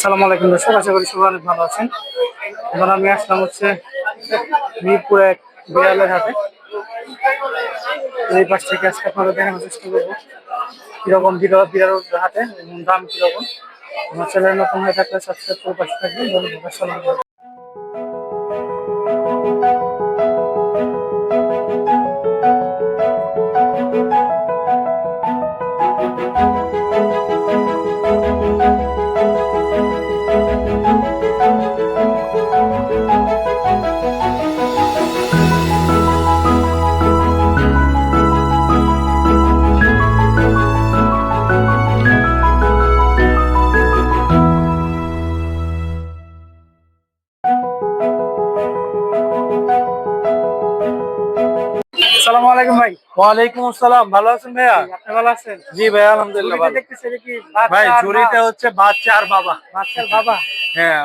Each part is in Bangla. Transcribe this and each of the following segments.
সালাম আলাইকুম দর্শক, আশা করি সবাই অনেক ভালো আছেন। এবার আমি আসলাম হচ্ছে মিরপুর এক বিড়ালের হাটে। এই পাশ থেকে আজকে আপনারা দেখানোর চেষ্টা করব কীরকম বিড়াল বিড়াল হাটে এবং দাম কীরকম। আমার চ্যানেল নতুন হয়ে থাকলে সাবস্ক্রাইব করে পাশে থাকবেন। ওয়ালাইকুম আসসালাম ভালো আছেন ভাইয়া? আপনি ভালো আছেন? জি ভাই আলহামদুলিল্লাহ ভালো। দেখতেছি কি বাচ্চা ভাই ঝুড়িতে হচ্ছে বাচ্চা আর বাবা। বাচ্চার বাবা? হ্যাঁ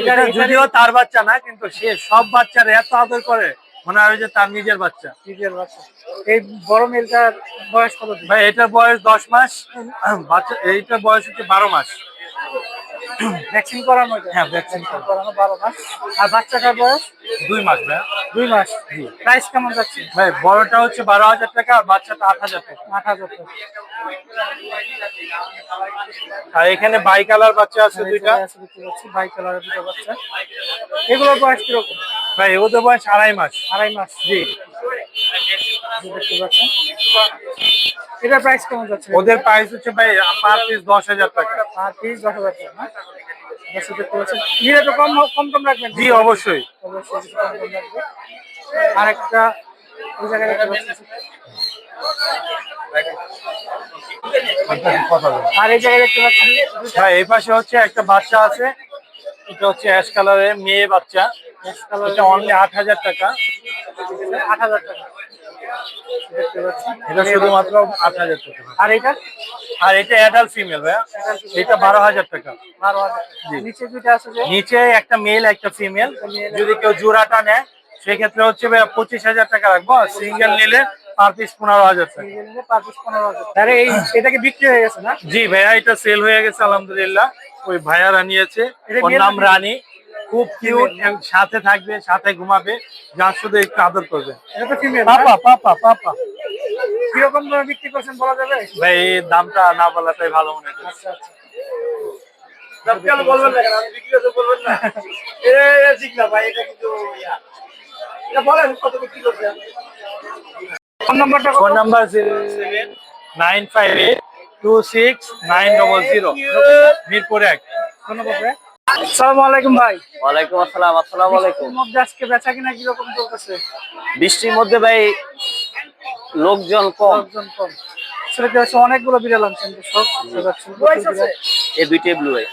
এটা- যদিও তার বাচ্চা না কিন্তু সে সব বাচ্চার এত আদর করে মনে হয় যে তার নিজের বাচ্চা। নিজের বাচ্চা। এই বড় মেলটার বয়স কত ভাই এটার বয়স দশ মাস বাচ্চা এইটার বয়স হচ্ছে বারো মাস। ভ্যাকসিন করানো হ্যাঁ, ভ্যাকসিন ভ্যাকসিন করানো বারো মাস। আর বাচ্চাটার বয়স? দুই মাস ভাই দুই মাস জি। প্রাইস কেমন যাচ্ছে? ভাই বড়টা হচ্ছে বারো হাজার টাকা আর বাচ্চাটা আট হাজার টাকা। আট হাজার টাকা। আর এখানে বাই কালার বাচ্চা আছে দুইটা। বাই কালারের দুটো বাচ্চা। এগুলোর বয়স কীরকম? ভাই ওদের বয়স আড়াই মাস। আড়াই মাস জি। দেখতে পাচ্ছেন। এটার প্রাইস কেমন যাচ্ছে? ওদের প্রাইস হচ্ছে ভাই পার পিস দশ হাজার টাকা। আর পিস দশ হাজার টাকা না দেখতে পাচ্ছেন নিলে তো কম কম কম রাখবেন। জি অবশ্যই। ওই জায়গায় আর এই জায়গায় দেখতে এই পাশে হচ্ছে একটা বাচ্চা আছে। এটা হচ্ছে অ্যাশ কালারের মেয়ে বাচ্চা। এটা অনলি আট হাজার টাকা। আট হাজার টাকা। এটা শুধুমাত্র আট হাজার টাকা। আর এটা? আর এটা অ্যাডাল্ট ফিমেল ভাইয়া? এটা বারো হাজার টাকা। বারো হাজার। টাকা। নিচে দুইটা আছে নিচে একটা মেল একটা ফিমেল যদি কেউ জোড়াটা নেয় সেক্ষেত্রে হচ্ছে পঁচিশ হাজার টাকা রাখব আর সিঙ্গেল নিলে পার পিস পনেরো হাজার টাকা। এই যে নিলে পার পিস পনেরো হাজার আরে এই এটা কি বিক্রি হয়ে গেছে না? জি ভাইয়া এটা সেল হয়ে গেছে আলহামদুলিল্লাহ। ওই ভাইয়ারা নিয়েছে। ওর নাম রানী। খুব কিউট সাথে থাকবে সাথে ঘুমাবে যার শুধু একটু আদর করবে। পাপা পাপা পাপা। কীরকম দামে বিক্রি করছেন বলা যাবে? ভাই দামটা না বলাটাই ভালো মনে হয়। আচ্ছা আচ্ছা। ফোন নাম্বারটা phone number nine five eight two six nine double zero. Mirpur এক। ধন্যবাদ আসসালামু আলাইকুম ভাই। ওয়ালাইকুম আসসালাম আসসালামু আলাইকুম। বৃষ্টির মধ্যে আজকে বেচা কিনা কীরকম চলতেছে? বৃষ্টির মধ্যে ভাই লোকজন কম। লোকজন অনেকগুলো বিড়াল আনছেন সব বিড়াল। এই দুইটাই ব্লু আই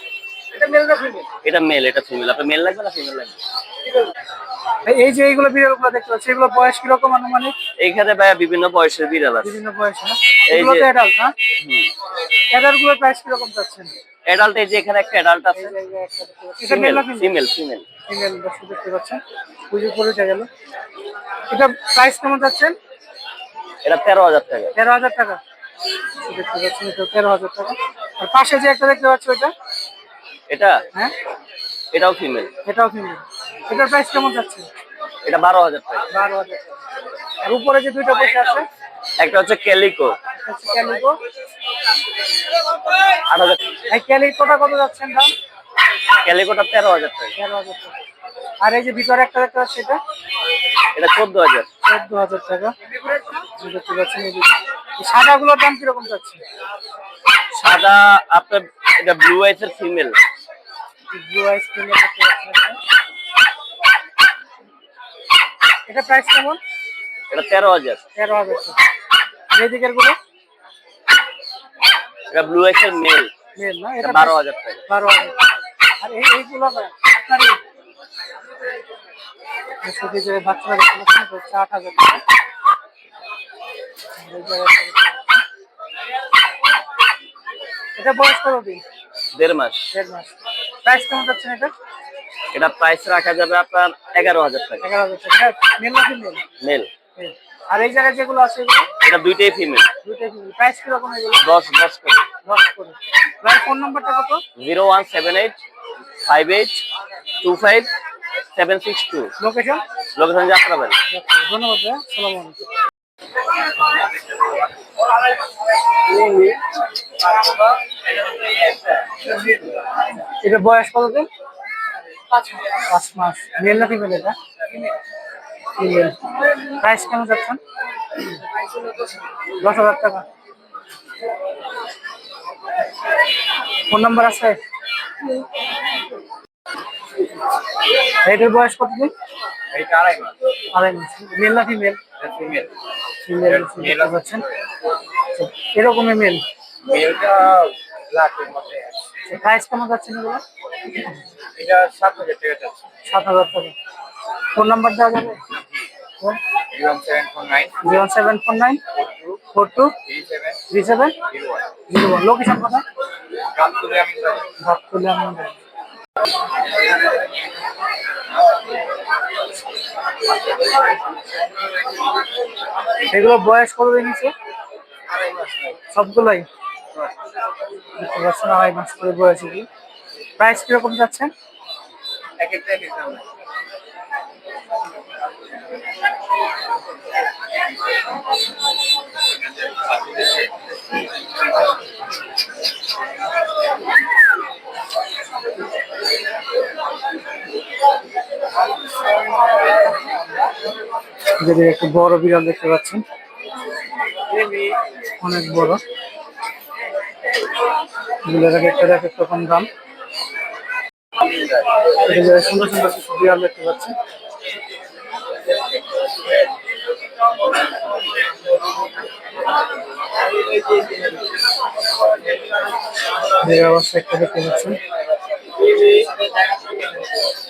এটা মেল না ফিমেল এটা মেল এটা ফিমেল আপনার মেল লাগবে না ফিমেল লাগবে? এই- এই যে এইগুলো বিড়ালগুলো দেখতে পাচ্ছি এগুলো বয়স কীরকম আনুমানিক? এইখানে ভাই বিভিন্ন বয়সের বিড়াল আছে। বিভিন্ন বয়স না? এই যে- অ্যাডাল্ট না? অ্যাডাল্টগুলোর প্রাইস কীরকম চাচ্ছেন? অ্যাডাল্ট এই যে এখানে একটা অ্যাডাল্ট আছে। এটা ফিমেল ফিমেল ফিমেল ফিমেল দর্শক দেখতে পাচ্ছেন পরে উঠে গেল। এটা প্রাইস কেমন যাচ্ছেন? এটা তেরো হাজার টাকা। তেরো হাজার টাকা। দেখতে পাচ্ছেন এটা তেরো হাজার টাকা। আর পাশে যে একটা দেখতে পাচ্ছি ওইটা? এটা? হ্যাঁ? এটাও ফিমেল এটাও ফিমেল এটার প্রাইস কেমন যাচ্ছে? এটা বারো হাজার টাকা। বারো হাজার টাকা। আর উপরে যে দুইটা বসে আছে? একটা হচ্ছে ক্যালিকো ক্যালিকো আট হাজার। ক্যালিকোটা কত যাচ্ছেন দাম ক্যালিকোটা তেরো হাজার টাকা। তেরো হাজার টাকা। আর এই যে ভিতরে একটা দেখতে পাচ্ছি এটা? এটা চোদ্দ হাজার। চোদ্দ হাজার টাকা। দেখতে পাচ্ছেন এই সাদাগুলোর দাম কীরকম যাচ্ছে? সাদা আপনার এটা ব্লু আইসের ফিমেল ব্লু আইস ক্রিম দেখতে পাচ্ছেন এটা। প্রাইস কেমন? এটা তেরো হাজার। তেরো হাজার টাকা। আর এই দিকেরগুলো এটা ব্লু আইসের মেল মেল না এটা এটা বারো হাজার টাকা। বারো হাজার। আর এই এইগুলো আপনারই শুধু যে বাচ্চারা দেখতে পাচ্ছেন এটা টাকা। বয়স কত দিন? দেড় মাস। দেড় মাস। প্রাইস কেমন যাচ্ছেন এটা? এটা প্রাইস রাখা যাবে আপনার এগারো হাজার টাকা। এগারো হাজার টাকা। মেল না ফিমেল মেল আর এই জায়গায় যেগুলো আছে এগুলো? এটা দুইটাই ফিমেল দুইটাই প্রাইস কীরকম এগুলো দশ দশ করে। দশ করে। ভাই ফোন নাম্বারটা কত? Zero one seven eight five eight two five seven six two. Location location Jatrabari ধন্যবাদ আলাইকুম। এটা বয়স কত দিন পাঁচ মাস। মেল না ফিমেল এটা? ফিমেল প্রাইস কেমন যাচ্ছেন? দশ হাজার টাকা। ফোন নাম্বার আছে? এটার বয়স কত দিন? এইটা আড়াই মাস। মেল না ফিমেল ফিমেল ফিমেল পাচ্ছেন এরকমই মেল মেলটা লাখের মধ্যে প্রাইস কেমন যাচ্ছে এগুলো? এটা সাত হাজার টাকা যাচ্ছে। সাত হাজার টাকা। ফোন নাম্বার দেওয়া যাবে? Four zero seven four nine four two three seven zero one location কোথায়? আমি এগুলো বয়স কত হচ্ছে সবগুলাই? দেখতে পাচ্ছেন আড়াই মাস করে বয়স এগুলো। প্রাইস কীরকম যাচ্ছেন এক একটা যদি একটু বড় বিড়াল দেখতে পাচ্ছেন। অনেক বড়। এক একটা এক এক রকম দাম সুন্দর সুন্দর বিড়াল দেখতে পাচ্ছেন।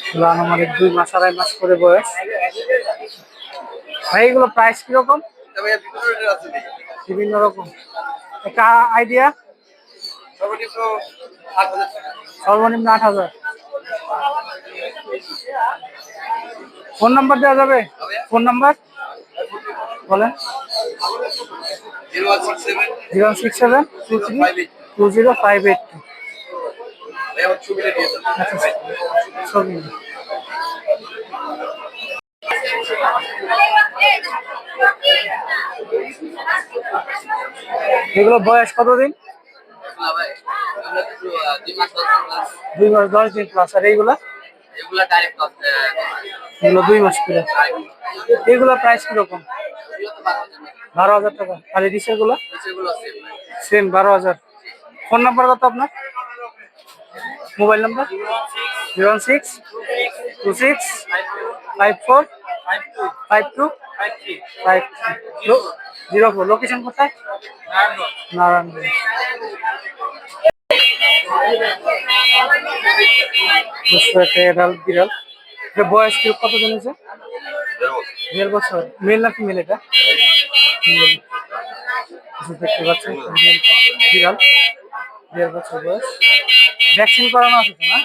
এগুলো আনুমানিক দুই মাস, আড়াই মাস করে বয়স। ভাই, এগুলো প্রাইস কীরকম। বিভিন্ন রকম। একটা আইডিয়া। সর্বনিম্ন আট হাজার। ফোন নাম্বার দেওয়া যাবে? ফোন নাম্বার বলেন। Zero one six seven two three two zero five eight two ছবি এগুলো বয়স কতদিন? দুই মাস দশ দিন প্লাস আর এইগুলা? এগুলো দুই মাস করে। এগুলো প্রাইস কীরকম? বারো হাজার টাকা। আর এই ডিসেরগুলো সেম বারো হাজার। ফোন নাম্বার কত আপনার? Mobile number? Zero one six, two six, five four, five two, five three. Zero four. Location কোথায়? নারায়ণগঞ্জ। বিড়াল। বয়স কি কত দিন হয়েছে? দেড় বছর। মেল না ফিমেল এটা? দেখতে পাচ্ছেন? বিড়াল। দেড় বছর বয়স। ভ্যাকসিন করানো আছে না?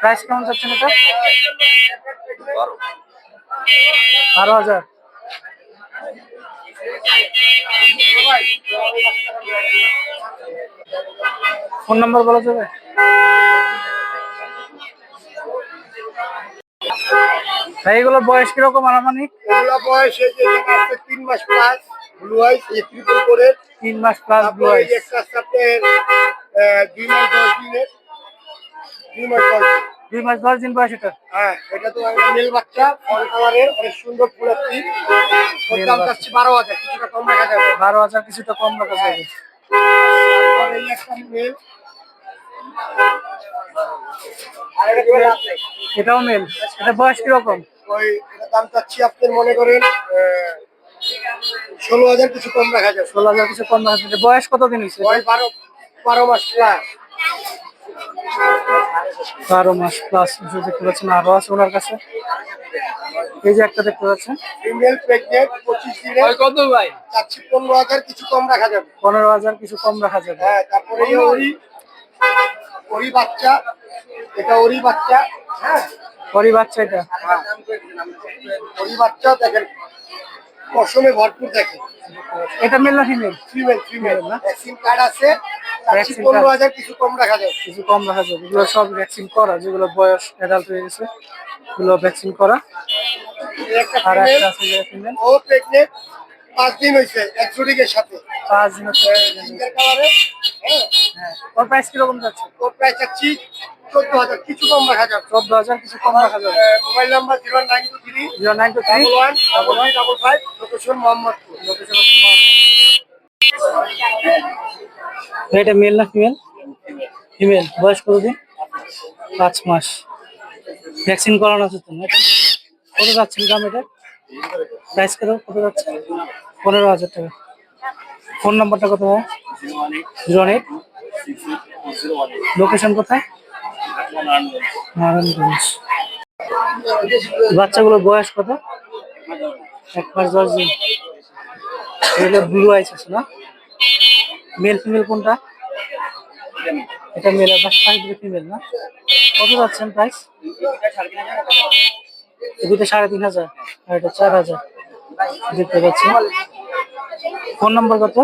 প্রাইস কেমন যাচ্ছেন এটা? বারো হাজার। ফোন নাম্বার বলা যাবে? ভাই এগুলো বয়স কীরকম আনুমানিক? এগুলা বয়স এই যে আছে তিন মাস প্লাস ব্লু আইস এই করে তিন মাস প্লাস এই বয়স একটা আহ, দুই মাস দশ দিনের দুই মাস দশ দিন। দুই মাস দশ দিন বয়স এটা? হ্যাঁ এটা তো একটা মেল বাচ্চা ফল কালারের অনেক সুন্দর ফুলের টিপ ওর দাম। যাচ্ছে বারো হাজার কিছুটা কম রাখা যাবে। বারো হাজার কিছুটা কম রাখা যাবে। তারপরে এই একটা মেল। এটাও মেল এটা বয়স কীরকম? ওই এটা দাম চাচ্ছি আপনার মনে করেন ষোলো হাজার কিছু কম রাখা যাবে। ষোলো হাজার কিছু কম রাখা যাবে। বয়স কত দিন হয়েছে? ওই বারো বারো মাস প্লাস বারো মাস প্লাস দেখতে পাচ্ছেন আরও আছে ওনার কাছে। এই যে একটা দেখতে পাচ্ছেন। ফিমেল প্রেগনেন্ট পঁচিশ দিনে কত ভাই? চাচ্ছি পনেরো হাজার কিছু কম রাখা যাবে। পনেরো হাজার কিছু কম রাখা যাবে। হ্যাঁ তারপরে এই ওরি ওরি বাচ্চা এটা ওরি বাচ্চা হ্যাঁ? পরি বাচ্চা এটা। হ্যাঁ। ওরি বাচ্চা দেখেন পশমে ভরপুর দেখেন। এটা মেল না female female female vaccine card আছে পনেরো টা- হাজার কিছু কম রাখা যাবে। কিছু কম রাখা যাবে। এগুলো সব ভ্যাকসিন করা যেগুলো বয়স অ্যাডাল্ট হয়ে গেছে এগুলো ভ্যাকসিন করা। আর একটা আছে ফিমেল ও প্রেগনেন্ট পাঁচ দিন হয়েছে এক্সোটিকের সাথে। পাঁচ দিন হচ্ছে ওর প্রাইস কীরকম যাচ্ছে? ওর প্রায় চাচ্ছি চোদ্দ হাজার কিছু কম রাখা যাবে চোদ্দ হাজার কিছু কম রাখা যাবে। Mobile number zero nine two three zero nine two three one double one double five location Mohammadpur location এটা মেল না ফিমেল ফিমেল বয়স কতদিন পাঁচ মাস। ভ্যাকসিন করানো আছে তো না? কত যাচ্ছে দাম এটা? প্রাইস কত কত যাচ্ছে? পনেরো হাজার টাকা। ফোন নাম্বারটা কত জিরো ওয়ান এইট। লোকেশন কোথায়? নারায়ণগঞ্জ। বাচ্চাগুলোর বয়স কত? এক মাস দশ দিন ব্লু আইস আছে না? মেল ফিমেল কোনটা? এটা মেল ফিমেল না? কত যাচ্ছেন প্রাইস দুটো সাড়ে তিন হাজার, আর এটা চার হাজার। দেখতে পাচ্ছি ফোন নম্বর কত?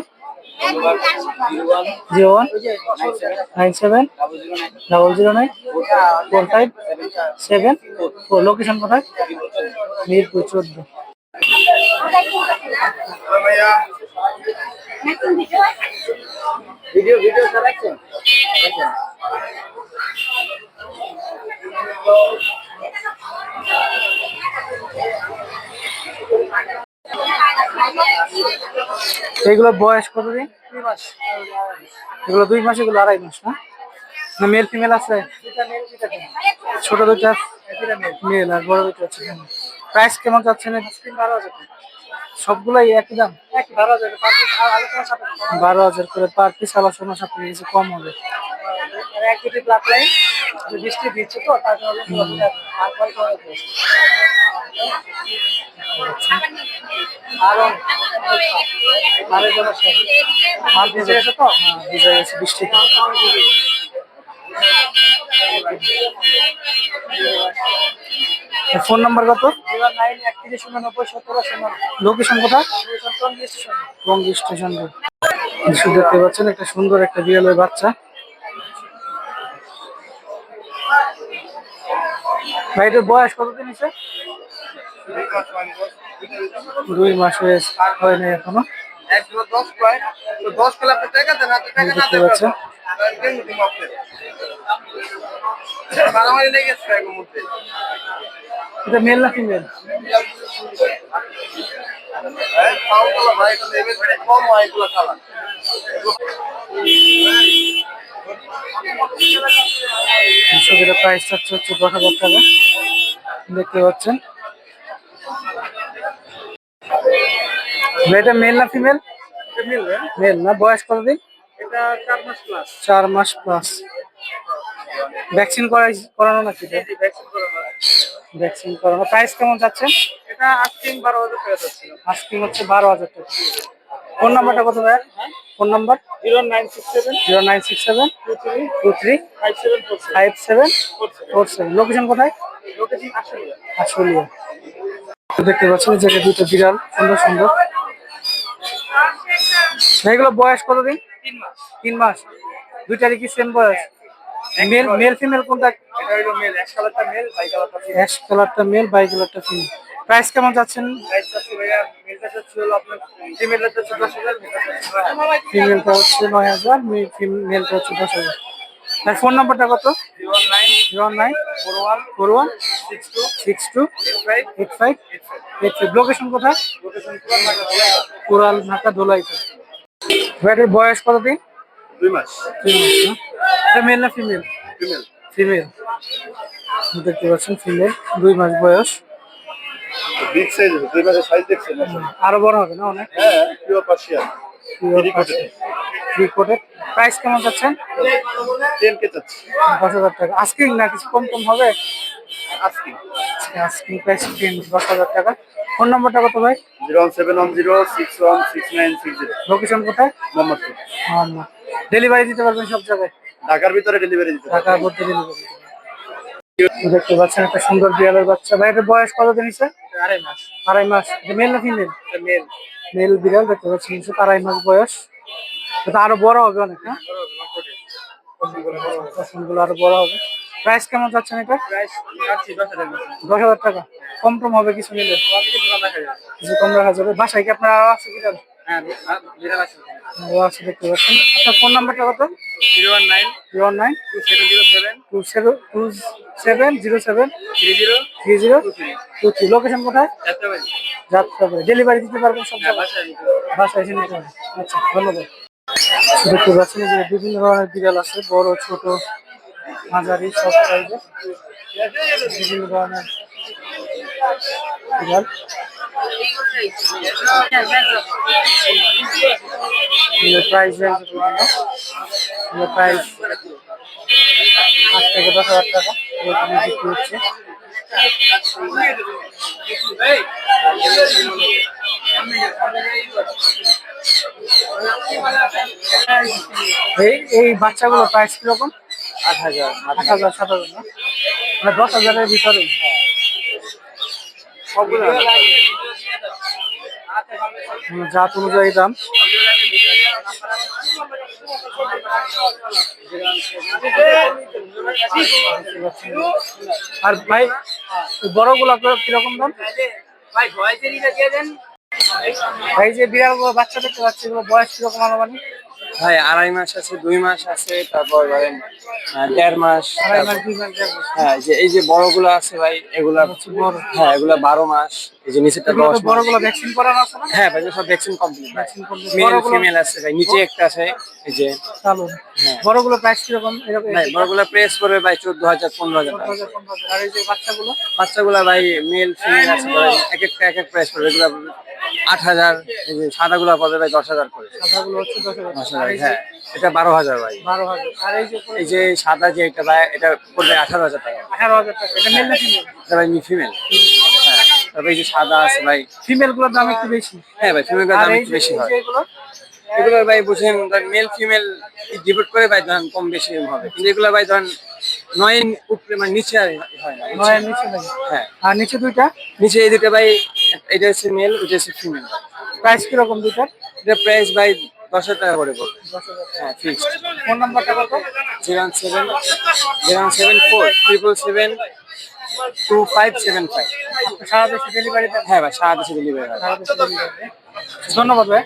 Zero one nine seven double zero nine four five seven ও লোকেশন কোথায়? মিরপুর চোদ্দ। এগুলো বয়স কতদিন এগুলো দুই মাস, এগুলো আড়াই মাস, না? না মেল ফিমেল আছে? ছোট দুটা মেল আর বড় দুটো আছে। প্রাইস কেমন বারো হাজার সবগুলাই একই দাম? বারো হাজার করে পার পিস আলোচনার সাথে কম হবে। এক দুটি ব্লাড লাইন বৃষ্টি দিচ্ছে তো তার বৃষ্টিতে ফোন নাম্বার কত? লোকেশন কোথায়? টঙ্গী স্টেশন। দেখতে পাচ্ছেন একটা সুন্দর একটা বিড়ালের বাচ্চা। ভাই, এটার বয়স কতদিন হয়েছে? দুই মাস হয়েছে হয় নাই এখনও। এটা মেল না ফিমেল? কম হয়, এগুলো কৃষকের প্রাইস হচ্ছে দশ হাজার টাকা দেখতে পাচ্ছেন। এটা মেল না ফিমেল মেল না বয়স কতদিন? এটা চার মাস প্লাস চার মাস প্লাস ভ্যাকসিন করানো নাকি? ভ্যাকসিন করানো প্রাইস কেমন যাচ্ছেন এটা আস্কিং বারো হাজার টাকা যাচ্ছে। আস্কিং হচ্ছে বারো হাজার টাকা। ফোন নাম্বারটা কত ভাই phone number? Zero nine six seven. Zero nine six seven. Two three. Two three. Five seven five seven four seven location কোথায়? লোকেশন আসলে আসলিয়া দেখতে পাচ্ছেন যে দুটো বিড়াল সুন্দর সুন্দর। এগুলো বয়স কতদিন? তিন মাস। তিন মাস। দুইটারই কি সেম বয়স? মেল মেল ফিমেল কোনটা? এটা হলো মেল এক কালারটা মেল বাই কালারটা ফিমেল অ্যাশ কালারটা মেল বাই কালারটা ফিমেল প্রাইস কেমন যাচ্ছেন ফিমেলটা হচ্ছে নয় হাজার। মেলটা হচ্ছে দশ হাজার। আর ফোন নাম্বারটা কত? Zero nine four one four one six two six two eight five eight five eight five location কোথায়? পুরান ঢাকা দোলাইতে ব্যাটের বয়স কতদিন দুই মাস। এটা মেল না ফিমেল ফিমেল ফিমেল দেখতে পাচ্ছেন ফিমেল দুই মাস বয়স। বিগ সাইজ দুই মাসের সাইজ দেখছেন আরও বড় হবে না অনেক? হ্যাঁ পিওর পার্সিয়ান কোটেড প্রাইস কেমন যাচ্ছেন? টেন কে চাচ্ছি। দশ হাজার টাকা। আস্কিং না কিছু কম কম হবে? আজকে আস্কিং প্রাইস টেন দশ হাজার টাকা। ফোন নাম্বারটা কত ভাই? Zero one seven one zero six one six nine six zero location কোথায়? মোহাম্মদপুর। ডেলিভারি দিতে পারবেন সব জায়গায়? ঢাকার ভিতরে ডেলিভারি দিতে ঢাকার মধ্যে ডেলিভারি দেখতে পাচ্ছেন একটা সুন্দর বিড়ালের বাচ্চা। ভাই এটার বয়স কতদিন হয়েছে? আড়াই মাস। আড়াই মাস। মেল না ফিমেল মেল মেল বিড়াল দেখতে পাচ্ছেন আড়াই মাস বয়স। এটা আরও বড় হবে অনেক হ্যাঁ আরও বড় হবে। প্রাইস কেমন যাচ্ছেন এটা? প্রাইস দশ হাজার টাকা। কম টম হবে কিছু নিলে? কিছু কম রাখা যাবে। বাসায় কি আপনার আরও আছে বিড়াল? হ্যাঁ আছে। দেখতে পাচ্ছেন। আপনার ফোন নাম্বারটা কত? Zero one nine zero nine two seven zero seven two seven two seven zero seven three zero three zero two three location কোথায়? যাত্রাবাড়ি। যাত্রাবাড়ি। ডেলিভারি দিতে পারবেন সব হ্যাঁ বাসায় বাসায় এসে নিতে হবে আচ্ছা ধন্যবাদ। দেখতে পাচ্ছেন যে বিভিন্ন ধরনের বিড়াল আছে বড় ছোট মাঝারি সব সাইজের বিভিন্ন ধরনের বিড়াল প্রাইস প্রাইস আট থেকে দশ হাজার টাকা। এরকম বিক্রি হচ্ছে। এই এই বাচ্চাগুলো প্রাইস কীরকম? আট হাজার আট হাজার। সাত হাজার না? মানে দশ হাজারের ভিতরে হুম, জাত অনুযায়ী দাম। আর ভাই বড়গুলো আপনার কীরকম দাম? ভাই যে বিড়াল বাচ্চা দেখতে পাচ্ছি এগুলো বয়স কীরকম আনুমানিক? ভাই আড়াই মাস আছে দুই মাস আছে তারপর ধরেন দেড় মাস। হ্যাঁ যে এই যে বড়গুলো আছে ভাই এগুলা হ্যাঁ এগুলা বারো মাস এই যে নিচেটা দশ বড়গুলো ভ্যাকসিন করানো আছে হ্যাঁ ভাই সব ভ্যাকসিন কমপ্লিট মেল ফিমেল আছে ভাই নিচে একটা আছে এই যে হ্যাঁ। বড়গুলো প্রাইস কীরকম? এরকম ভাই বড়গুলা প্রেস করবে ভাই চোদ্দ হাজার পনেরো হাজার আর এই যে বাচ্চাগুলো? বাচ্চাগুলা ভাই মেল ফিমেল আছে এক একটা এক এক প্রাইস পড়বে। এগুলা আট হাজার এই যে সাদাগুলা পড়বে ভাই দশ হাজার করে। সাদাগুলো হচ্ছে দশ হাজার হ্যাঁ এটা বারো হাজার ভাই। বারো হাজার। আর এই যে এই যে সাদা যে এটা ভাই এটা পড়বে আঠারো হাজার টাকা। আঠারো হাজার টাকা। এটা মেল না ফিমেল এটা ভাই ফিমেল হ্যাঁ তারপরে এই যে সাদা আছে ভাই। ফিমেলগুলোর দাম একটু বেশি। হ্যাঁ ভাই ফিমেল দাম একটু বেশি হয়। এগুলো? ভাই বুঝেন মেল ফিমেল ডিভোট করে ভাই ধরেন কম বেশি হবে। কিন্তু এগুলো ভাই ধরেন নয় উপরে মানে নিচে হয় না? নয়ের নিচে হ্যাঁ। আর নিচে দুইটা? নিচে এই দুটো ভাই এটা হচ্ছে মেল ওটা হচ্ছে ফিমেল প্রাইস কীরকম দুইটার? এটা প্রাইস বাই দশ হাজার টাকা করে পড়বে হ্যাঁ ফিক্সড ফোন নাম্বারটা কত zero seven zero seven four triple seven two five seven five সারা দেশে ডেলিভারি হ্যাঁ ভাই সারা দেশে ডেলিভারি হয়। সারা দেশে ডেলিভারি ধন্যবাদ ভাই।